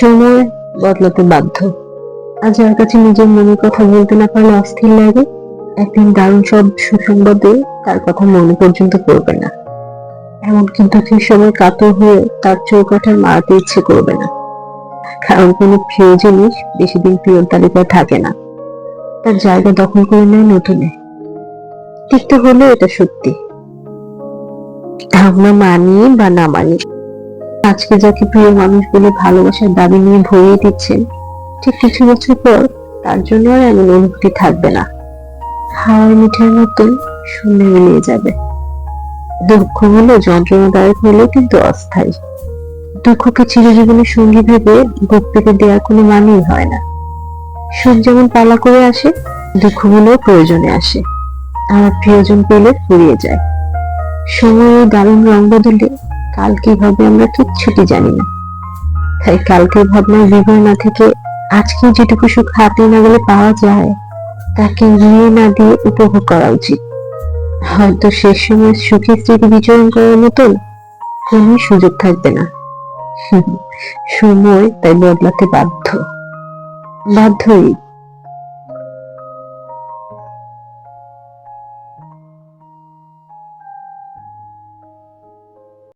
সময় বদলাতে বাধ্য। আজ যার কাছে নিজের মনের কথা বলতে না পারলে অস্থির লাগে। একদিন দারুণ সব সুসংবাদে তার কথা মনে পর্যন্ত পড়বে না। এমন কিন্তু সেই সময় কাতর হয়ে তার চৌকাঠার মারাতে ইচ্ছে করবে না। কারণ কোনো প্রিয় জিনিস বেশি দিন প্রিয় তালিকায় থাকে না। তার জায়গা দখল করে নেয় নতুনে। তিক্ত হলে এটা সত্যি। আমরা মানি বা না মানি আজকে যাকে প্রিয় মানুষ বলে ভালোবাসার দাবি নিয়ে ভরিয়ে দিচ্ছেন, ঠিক কিছু বছর পর তার জন্য আর এমন অনুভূতি থাকবে না। হাওয়ার মিঠার মতন শূন্য মিলিয়ে যাবে। দুঃখ হলো যন্ত্রণাদায়ক হলেও কিন্তু অস্থায়ী। দুঃখকে চিরজীবনের সঙ্গী ভেবে বুক পেতে দেওয়ার কোনো মানেই হয় না। সুখ যেমন পালা করে আসে দুঃখগুলো প্রয়োজনে আসে। আমার প্রিয়জন পেলে ফুরিয়ে যায়। সময় দারুণ রং বদলে কাল কি হবে আমরা কিচ্ছুটি জানি না। তাই কালকের ভাবনায় বিভয় না থেকে আজকে যেটুকু সুখ হাতে না গেলে পাওয়া যায়, তাকে নিয়ে না দিয়ে উপভোগ করা উচিত। হয়তো শেষ সময় সুখী স্মৃতি বিচরণ করার মতন কোনো সুযোগ থাকবে না। সময় তাই বদলাতে বাধ্য। বাধ্যই